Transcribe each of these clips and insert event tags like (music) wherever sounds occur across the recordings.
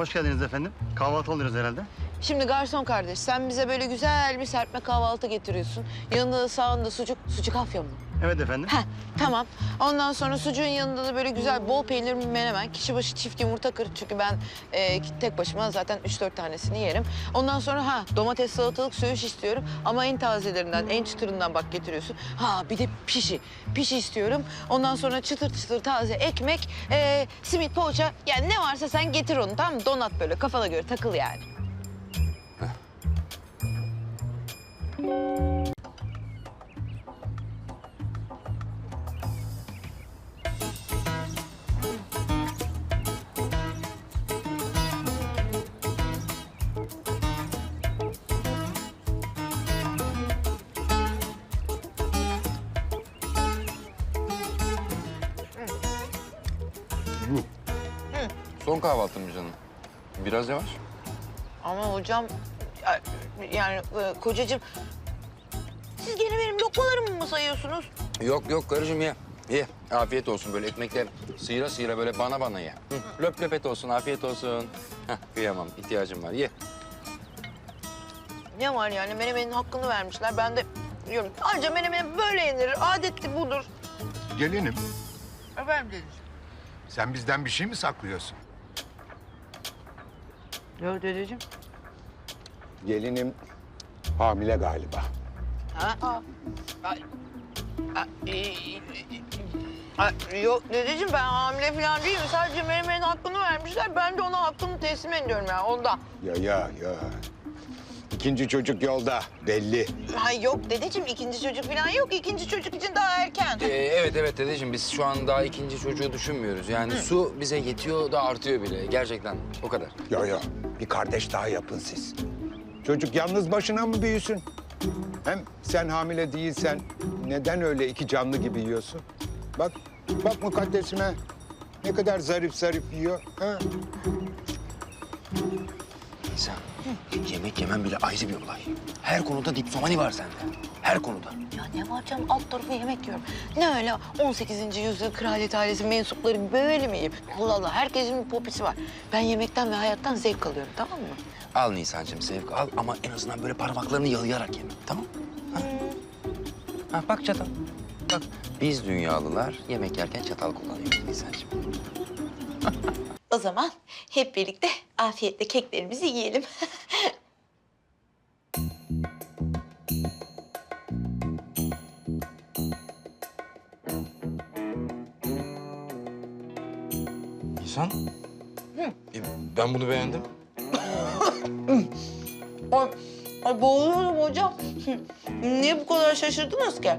Hoş geldiniz efendim. Kahvaltı alıyoruz herhalde. Şimdi garson kardeş sen bize böyle güzel bir serpme kahvaltı getiriyorsun. Yanında da sağında sucuk, sucuk afyon mu? Evet efendim. Heh tamam. Ondan sonra sucuğun yanında da böyle güzel bol peynirli menemen. Kişi başı çift yumurta kır. Çünkü ben e, tek başıma zaten üç dört tanesini yerim. Ondan sonra ha domates salatalık söğüş istiyorum. Ama en tazelerinden, en çıtırından bak getiriyorsun. Ha bir de pişi. Pişi istiyorum. Ondan sonra çıtır çıtır taze ekmek, e, simit, poğaça. Yani ne varsa sen getir onu tamam mı? Donat böyle kafana göre takıl yani. Son kahvaltın mı canım? Biraz yavaş. Ama hocam ya- yani e, kocacığım siz gene benim lokmalarımı mı sayıyorsunuz? Yok yok karıcığım ye. Ye. Afiyet olsun böyle ekmekler sıyıra sıyıra böyle bana bana ye. Hı. Löp löp et olsun, afiyet olsun. Heh, kıyamam, ihtiyacım var. Ye. Ne var yani menemenin hakkını vermişler. Ben de diyorum ayrıca menemen böyle yenir. Adetli budur. Gelinim, Efendim dedi. sen bizden bir şey mi saklıyorsun? Yok dedeciğim. Gelinim hamile galiba. Ha? Ay, ay, ay, ay, Yok dedeciğim ben hamile falan değilim. Sadece menemenin hakkını vermişler. Ben de ona hakkını teslim ediyorum yani ondan. Ya ya ya. İkinci çocuk yolda belli. Ay yok dedeciğim ikinci çocuk falan yok. İkinci çocuk için daha erken. Ee, evet evet dedeciğim biz şu an daha ikinci çocuğu düşünmüyoruz. Yani su bize yetiyor da artıyor bile. Gerçekten o kadar. Ya ya bir kardeş daha yapın siz. Çocuk yalnız başına mı büyüsün? Hem sen hamile değilsen neden öyle iki canlı gibi yiyorsun? Bak, bak mukaddesime. Ne kadar zarif zarif yiyor. Ha? Yemek yemen bile ayrı bir olay. Her konuda dipsomani var sende. Her konuda. Ya ne var canım alt tarafı yemek yiyorum. Ne öyle 18. yüzyıl kraliyet ailesi mensupları böyle mi yiyip? Allah Allah herkesin bir popisi var. Ben yemekten ve hayattan zevk alıyorum tamam mı? Al Nisan'cığım sevgi al ama en azından böyle parmaklarını yalayarak yeme. Tamam ha? ha bak çatal. Bak biz dünyalılar yemek yerken çatal kullanıyoruz Nisan'cığım. (laughs) O zaman hep birlikte afiyetle keklerimizi yiyelim. (laughs) Nisan? E, ben bunu beğendim. (laughs) ay, ay boğuluyorum hocam. Niye bu kadar şaşırdınız ki?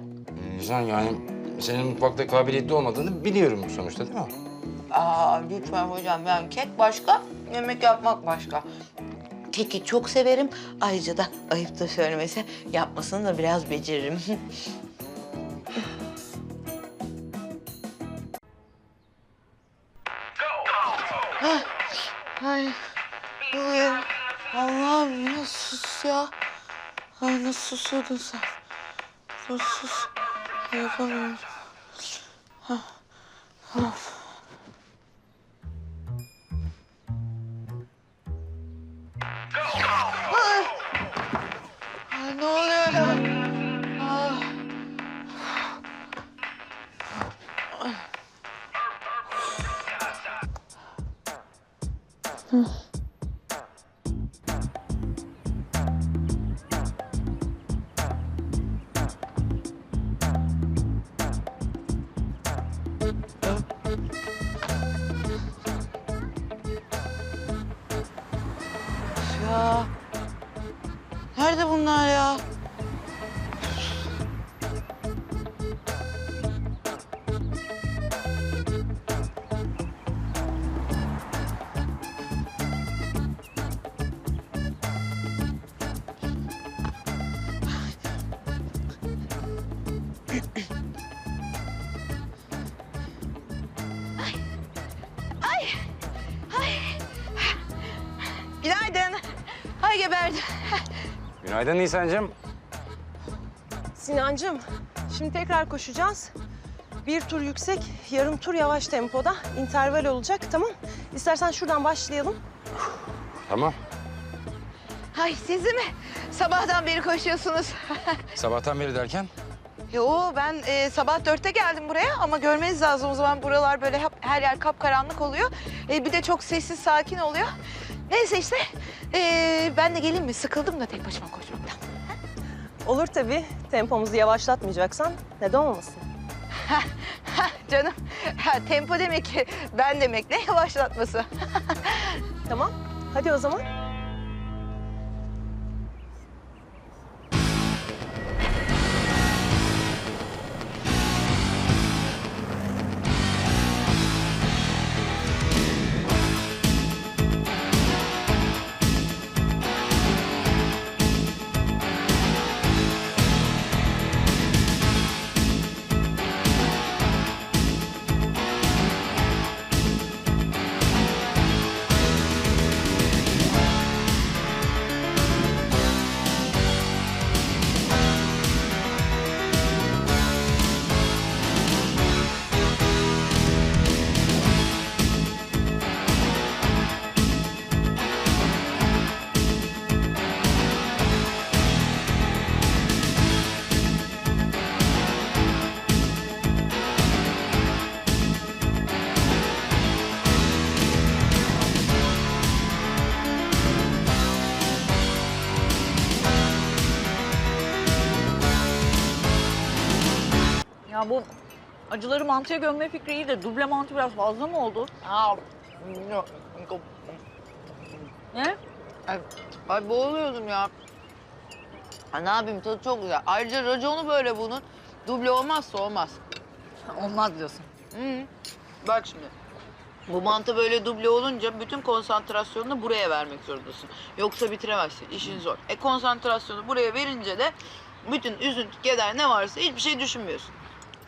Nisan yani senin mutfakta kabiliyetli olmadığını biliyorum sonuçta değil mi? Aa lütfen hocam ben kek başka, yemek yapmak başka. Keki çok severim. Ayrıca da ayıp da söylemese yapmasını da biraz beceririm. Hah, (laughs) Ay, ay, Allah'ım ya sus ya. Ay nasıl susuyordun sen? Dur sus. Yapamıyorum. Ay ne oluyor ya? Ah. Ya. Günaydın Nisan'cığım. Sinancığım, şimdi tekrar koşacağız. Bir tur yüksek, yarım tur yavaş tempoda. interval olacak, tamam? İstersen şuradan başlayalım. Tamam. Ay sizi mi? Sabahtan beri koşuyorsunuz. (laughs) Sabahtan beri derken? Yo ben e, sabah dörtte geldim buraya ama görmeniz lazım o zaman buralar böyle hep, her yer kapkaranlık oluyor. E, bir de çok sessiz sakin oluyor. Neyse işte e, ben de geleyim mi? Sıkıldım da tek başıma koşmaktan. Olur tabii. Tempomuzu yavaşlatmayacaksan neden olmasın? (laughs) Canım ha, tempo demek ki ben demek ne yavaşlatması. Tamam. Hadi o zaman. Acıları mantıya gömme fikri iyi de duble mantı biraz fazla mı oldu? Ne? Ay, ay boğuluyordum ya. Ha, ne yapayım tadı çok güzel. Ayrıca raconu böyle bunun. Duble olmazsa olmaz. (laughs) Olmaz diyorsun. Hı. Bak şimdi. Bu mantı böyle duble olunca bütün konsantrasyonunu buraya vermek zorundasın. Yoksa bitiremezsin. İşin zor. E konsantrasyonu buraya verince de bütün üzüntü, keder ne varsa hiçbir şey düşünmüyorsun.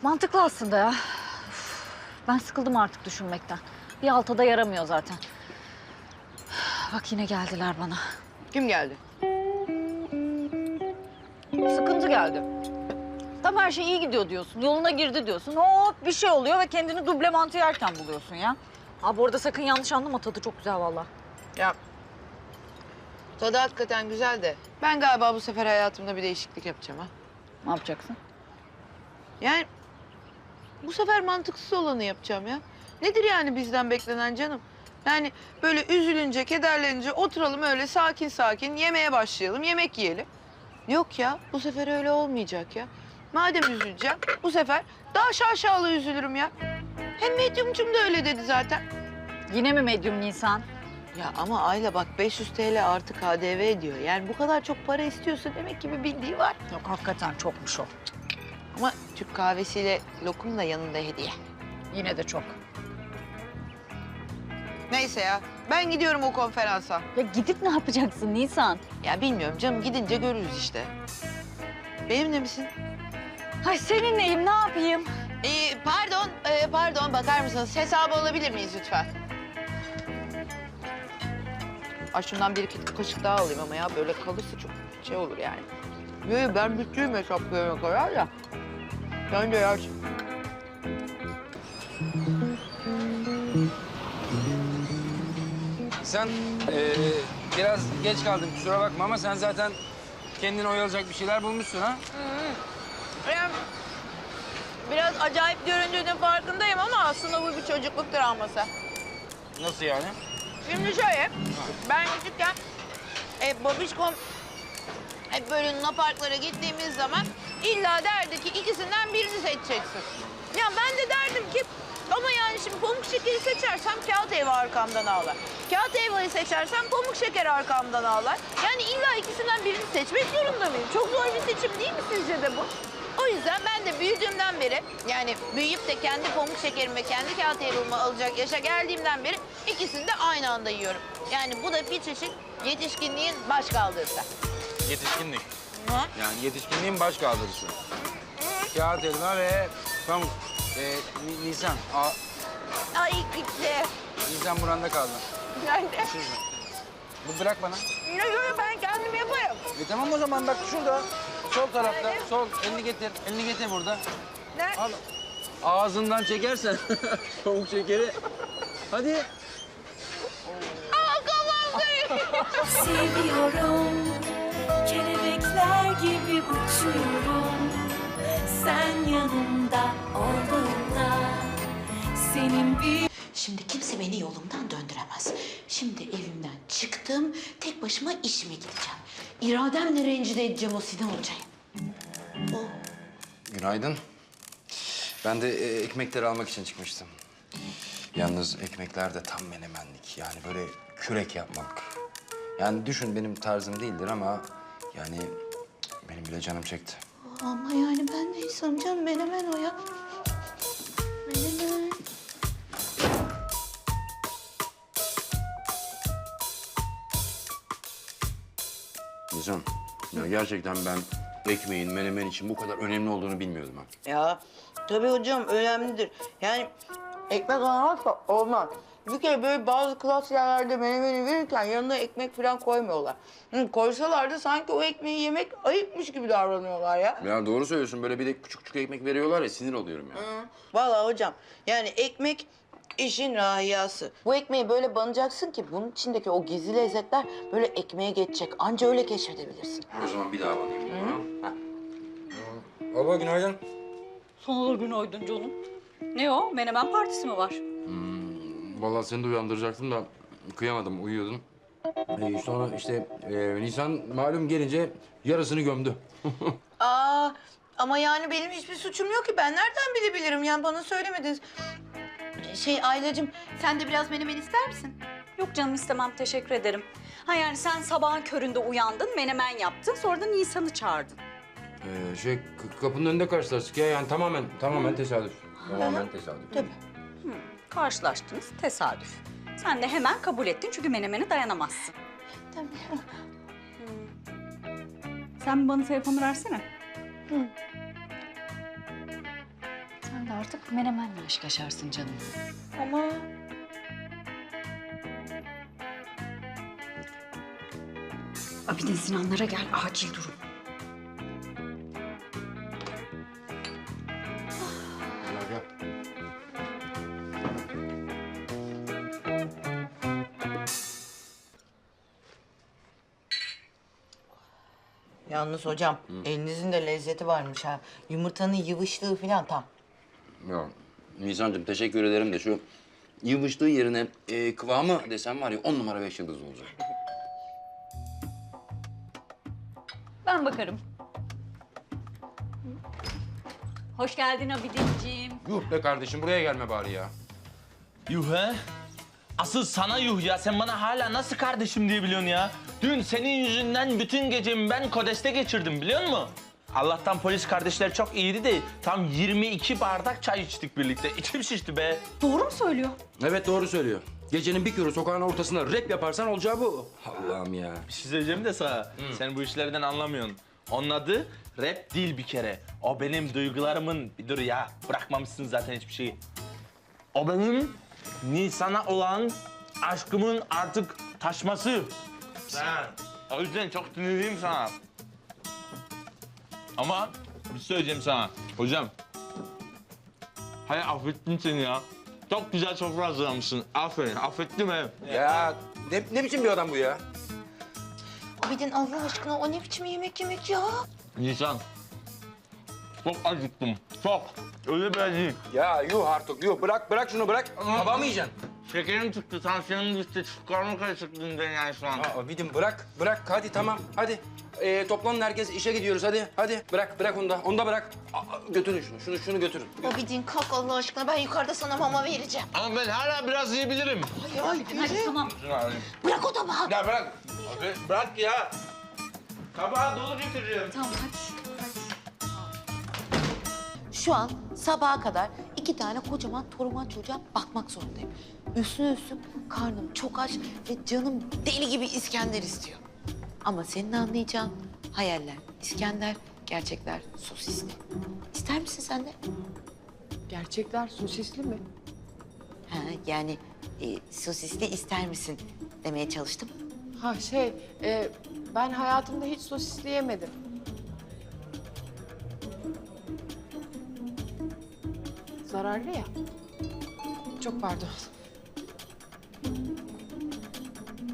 Mantıklı aslında ya. Üf, Ben sıkıldım artık düşünmekten. Bir altada yaramıyor zaten. Bak yine geldiler bana. Kim geldi? Sıkıntı geldi. Tam her şey iyi gidiyor diyorsun. Yoluna girdi diyorsun. Hop bir şey oluyor ve kendini duble mantı yerken buluyorsun ya. Ha bu arada sakın yanlış anlama tadı çok güzel vallahi. Ya tadı hakikaten güzel de ben galiba bu sefer hayatımda bir değişiklik yapacağım ha. Ne yapacaksın? Yani bu sefer mantıksız olanı yapacağım ya. Nedir yani bizden beklenen canım? Yani böyle üzülünce, kederlenince oturalım öyle sakin sakin yemeğe başlayalım, yemek yiyelim. Yok ya, bu sefer öyle olmayacak ya. Madem üzüleceğim, bu sefer daha şaşalı üzülürüm ya. Hem medyumcum da öyle dedi zaten. Yine mi medyum Nisan? Ya ama Ayla bak 500 TL artı KDV ediyor. Yani bu kadar çok para istiyorsa demek ki bir bildiği var. Yok hakikaten çokmuş o. Ama Türk kahvesiyle lokum da yanında hediye. Yine de çok. Neyse ya, ben gidiyorum o konferansa. Ya gidip ne yapacaksın Nisan? Ya bilmiyorum canım gidince görürüz işte. Benimle misin? Ay seninleyim ne yapayım? Ee, pardon, ee, pardon bakar mısınız? Hesabı alabilir miyiz lütfen? Ay şundan bir iki kaşık daha alayım ama ya böyle kalırsa çok şey olur yani. Yok yok ben bütçeyim hesaplayana kadar ya. Sen de yer. Sen eee, biraz geç kaldın kusura bakma ama sen zaten kendini oyalayacak bir şeyler bulmuşsun ha? Yani biraz acayip göründüğünün farkındayım ama aslında bu bir çocukluk travması. Nasıl yani? Şimdi şöyle, ben küçükken e, babişkom hep böyle Luna Parklara gittiğimiz zaman illa derdi ki ikisinden birini seçeceksin. Ya ben de derdim ki ama yani şimdi pamuk şekeri seçersem kağıt helva arkamdan ağlar. Kağıt helvayı seçersem pamuk şeker arkamdan ağlar. Yani illa ikisinden birini seçmek zorunda mıyım? Çok zor bir seçim değil mi sizce de bu? O yüzden ben de büyüdüğümden beri yani büyüyüp de kendi pamuk şekerimi kendi kağıt helvamı alacak yaşa geldiğimden beri ikisini de aynı anda yiyorum. Yani bu da bir çeşit yetişkinliğin baş kaldırısı. Yetişkinlik. Yani yetişkinliğin baş kaldırısı. Kağıt elma ve pamuk. Ee, Ni- Nisan, aa, Ay gitti. Nisan buranda kaldı. Nerede? Şurada. Bu bırak bana. Ne göre ben kendim yaparım. E tamam o zaman bak şurada. Sol tarafta. Sol. Elini getir. Elini getir burada. Ne? Al. Ağzından çekersen (laughs) pamuk şekeri. Hadi. Aa kafam kırıyor. Seviyorum kelebekler gibi uçuyorum Sen yanımda olduğunda Senin bir Şimdi kimse beni yolumdan döndüremez. Şimdi evimden çıktım, tek başıma işime gideceğim. İrademle rencide edeceğim o Sinan Hoca'yı. Günaydın. Ben de e, ekmekleri almak için çıkmıştım. Yalnız ekmekler de tam menemenlik. Yani böyle kürek yapmalık. Yani düşün benim tarzım değildir ama yani benim bile canım çekti. Ama yani ben de insanım canım, menemen o ya. Menemen. Nisan, ya gerçekten ben ekmeğin menemen için bu kadar önemli olduğunu bilmiyordum ha. Ya tabii hocam önemlidir. Yani ekmek olmazsa olmaz. Bir kere böyle bazı klas yerlerde menemeni verirken yanına ekmek falan koymuyorlar. Hı, koysalar da sanki o ekmeği yemek ayıpmış gibi davranıyorlar ya. Ya doğru söylüyorsun. Böyle bir de küçük küçük ekmek veriyorlar ya sinir oluyorum ya. Vallahi hocam yani ekmek işin rahiyası. Bu ekmeği böyle banacaksın ki bunun içindeki o gizli lezzetler böyle ekmeğe geçecek. Anca öyle keşfedebilirsin. O zaman bir daha banayım. Ha? Baba günaydın. Son olur günaydın canım. Ne o? Menemen partisi mi var? Vallahi seni de uyandıracaktım da kıyamadım, uyuyordum. Ee, sonra işte e, Nisan malum gelince yarısını gömdü. (laughs) Aa ama yani benim hiçbir suçum yok ki. Ben nereden bilebilirim? Yani bana söylemediniz. Şey Aylacığım sen de biraz menemen ister misin? Yok canım istemem teşekkür ederim. Ha yani sen sabahın köründe uyandın, menemen yaptın, sonra da Nisan'ı çağırdın. Ee, şey kapının önünde karşılaştık ya yani tamamen tamamen tesadüf. Tamamen tesadüf. Tabii. Karşılaştınız, tesadüf. Sen de hemen kabul ettin çünkü menemene dayanamazsın. Tabii. Sen bana telefonu versene. Sen de artık menemenle aşk yaşarsın canım. Ama Abidin Sinanlara gel, acil durum. Yalnız hocam elinizin de lezzeti varmış ha. Yumurtanın yıvışlığı falan tam. Ya Nisan'cığım teşekkür ederim de şu yıvıştığı yerine e, kıvamı desem var ya on numara beş yıldız olacak. Ben bakarım. Hoş geldin Abidinciğim. Yuh be kardeşim buraya gelme bari ya. Yuh he? Asıl sana yuh ya. Sen bana hala nasıl kardeşim diye biliyorsun ya. Dün senin yüzünden bütün gecemi ben Kodes'te geçirdim biliyor musun? Allah'tan polis kardeşler çok iyiydi de tam 22 bardak çay içtik birlikte. İçim şişti be. Doğru mu söylüyor? Evet doğru söylüyor. Gecenin bir körü sokağın ortasında rap yaparsan olacağı bu. Allah'ım ya. Bir şey söyleyeceğim de sana. Sen bu işlerden anlamıyorsun. Onun adı rap değil bir kere. O benim duygularımın... Bir dur ya. Bırakmamışsın zaten hiçbir şeyi. O benim Nisan'a olan aşkımın artık taşması. Ha. O yüzden çok sinirliyim sana. Ama bir şey söyleyeceğim sana. Hocam. Hayır affettim seni ya. Çok güzel sofra hazırlamışsın. Aferin. Affettim he. Ya ne, ne biçim bir adam bu ya? Abidin Allah aşkına o ne biçim yemek yemek ya? Nisan. Çok acıktım. Çok. Öyle böyle değil. Ya yuh artık yuh bırak bırak şunu bırak. Hava mı yiyeceksin? Şekerim çıktı, tansiyonum düştü. Karnım karışıklığından yani şu an. Aa, Vidim bırak bırak hadi tamam hadi. Ee, toplanın herkes işe gidiyoruz hadi hadi. Bırak bırak onu da onu da bırak. Aa, götürün şunu şunu şunu götürün. Abidin kalk Allah aşkına ben yukarıda sana mama vereceğim. Ama ben hala biraz yiyebilirim. Hadi tamam. Şunu alayım. Bırak o tabağı. Ya bırak. Abi bırak ya. Tabağı dolu getireceğim. Tamam hadi. Şu an sabaha kadar iki tane kocaman toruman çocuğa bakmak zorundayım. Üstüne üstlük karnım çok aç ve canım deli gibi İskender istiyor. Ama senin anlayacağın hayaller İskender, gerçekler sosisli. İster misin sen de? Gerçekler sosisli mi? Ha, yani e, sosisli ister misin demeye çalıştım. Ha şey, e, ben hayatımda hiç sosisli yemedim. Zararlı ya. Çok pardon.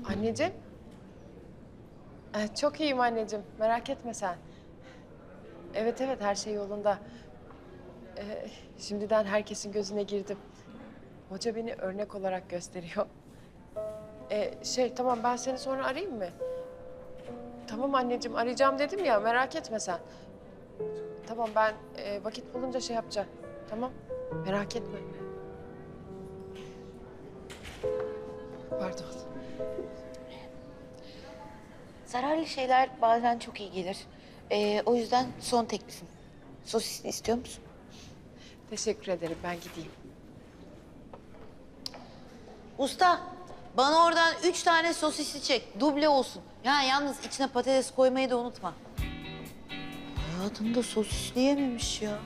Anneciğim, Ee, çok iyiyim anneciğim. Merak etme sen. Evet evet her şey yolunda. Ee, şimdiden herkesin gözüne girdim. Hoca beni örnek olarak gösteriyor. Ee, şey tamam ben seni sonra arayayım mı? Tamam anneciğim arayacağım dedim ya merak etme sen. Tamam ben e, vakit bulunca şey yapacağım. Tamam merak etme. Pardon. Zararlı şeyler bazen çok iyi gelir. Ee, o yüzden son teklifim. Sosisli istiyor musun? Teşekkür ederim ben gideyim. Usta, bana oradan üç tane sosisli çek. Duble olsun. Ya yalnız içine patates koymayı da unutma. Hayatımda sosisli yememiş ya.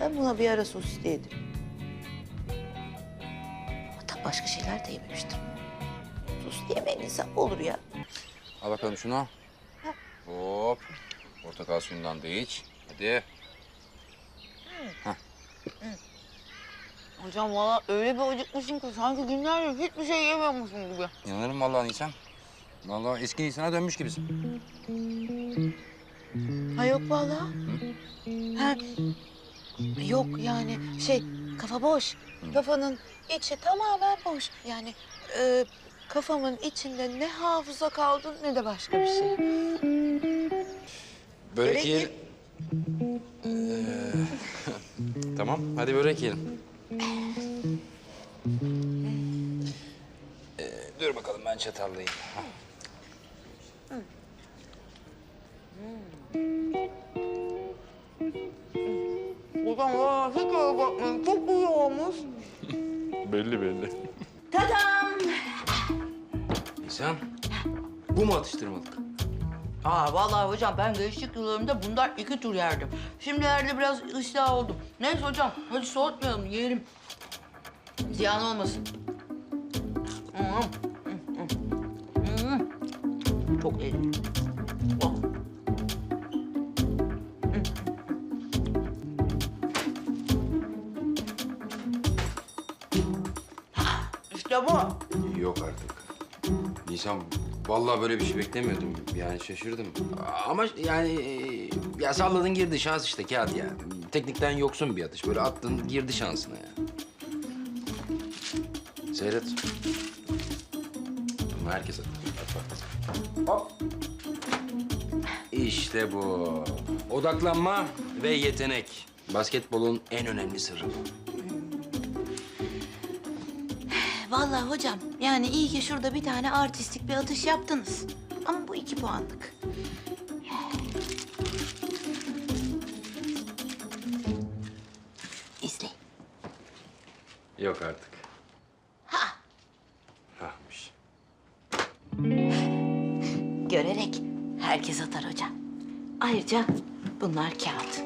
Ben buna bir ara sosisli yedim. Hatta başka şeyler de yememiştim. Sosisli yemeyen insan olur ya. Al bakalım şunu. Hop. Portakal suyundan da iç. Hadi. Hocam valla öyle bir acıkmışım ki sanki günlerce hiçbir şey yemiyormuşum gibi. Yanarım vallahi Nisan. Vallahi eski Nisan'a dönmüş gibisin. Ha yok vallahi. Ha, yok yani şey kafa boş. Kafanın içi tamamen boş. Yani e, kafamın içinde ne hafıza kaldı ne de başka bir şey. Börek yiyelim. Ee, (laughs) tamam, hadi börek yiyelim. (laughs) Ee, dur bakalım ben çatallayayım. Hah. Bakmayın. Çok iyi olmuş. Belli belli. Nisan, bu mu atıştırmalık? Aa vallahi hocam ben gençlik yıllarımda bundan iki tur yerdim. Şimdilerde biraz ıslah oldum. Neyse hocam hadi soğutmayalım yiyelim. Ziyan olmasın. Çok iyi. Nisan, vallahi böyle bir şey beklemiyordum. Yani şaşırdım. Ama yani e, ya salladın girdi şans işte kağıt ya. Teknikten yoksun bir atış. Böyle attın girdi şansına ya. Seyret. Ama herkes atıyor. At. Hop. İşte bu. Odaklanma ve yetenek. Basketbolun en önemli sırrı Vallahi hocam yani iyi ki şurada bir tane artistik bir atış yaptınız. Ama bu iki puanlık. (sighs) İzleyin. Yok artık. Ha! Hahmış. (sighs) Görerek herkes atar hocam. Ayrıca bunlar kağıt.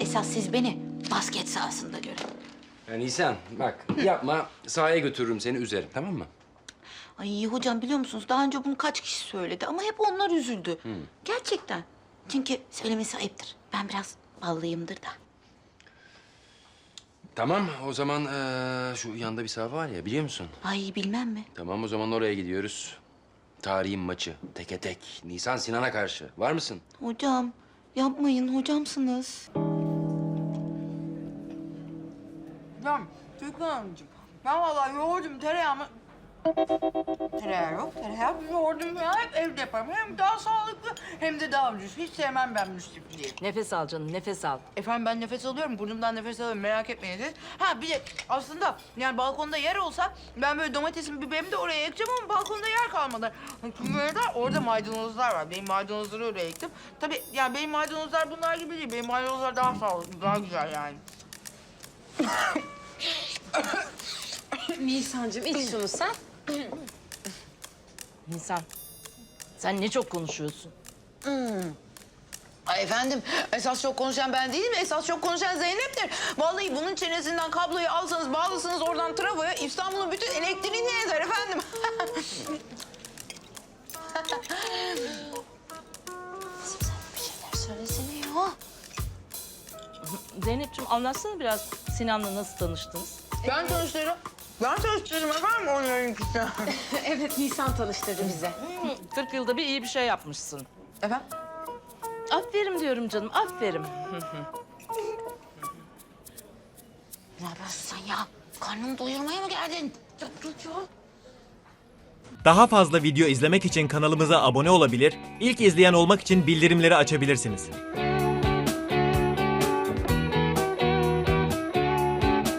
Esas siz beni basket sahasında görün. Ya Nisan bak yapma sahaya götürürüm seni üzerim tamam mı? Ay hocam biliyor musunuz daha önce bunu kaç kişi söyledi ama hep onlar üzüldü. Gerçekten. Çünkü söylemesi ayıptır. Ben biraz ballıyımdır da. Tamam o zaman eee, şu yanda bir saha var ya biliyor musun? Ay bilmem mi? Tamam o zaman oraya gidiyoruz. Tarihin maçı teke tek Nisan Sinan'a karşı var mısın? Hocam yapmayın hocamsınız. Hocam Türkan Hanımcığım ben valla yoğurdum tereyağımı... Tereyağı yok, tereyağı yoğurdum ya hep evde yaparım. Hem daha sağlıklı hem de daha ucuz. Hiç sevmem ben müstifliği. Nefes al canım nefes al. Efendim ben nefes alıyorum, burnumdan nefes alıyorum merak etmeyin siz. Ha bir de aslında yani balkonda yer olsa ben böyle domatesimi, biberimi de oraya ekeceğim ama balkonda yer kalmadı. Çünkü öyle de orada maydanozlar var. Benim maydanozları oraya ektim. Tabii yani benim maydanozlar bunlar gibi değil. Benim maydanozlar daha sağlıklı, daha güzel yani. Nisan'cığım iç şunu sen. Nisan sen ne çok konuşuyorsun. Ay efendim, esas çok konuşan ben değilim, esas çok konuşan Zeynep'tir. Vallahi bunun çenesinden kabloyu alsanız, bağlasanız oradan trafoya İstanbul'un bütün elektriğini ezer efendim. (laughs) Zeynep'ciğim anlatsana biraz Sinan'la nasıl tanıştınız? ben tanıştırırım. Ben tanıştırdım efendim onların ikisini. (laughs) evet Nisan tanıştırdı bize. 40 yılda bir iyi bir şey yapmışsın. Efendim? Aferin diyorum canım, aferin. Ne yapıyorsun sen ya? Karnını doyurmaya mı geldin? Ya dur ya. Daha fazla video izlemek için kanalımıza abone olabilir, ilk izleyen olmak için bildirimleri açabilirsiniz.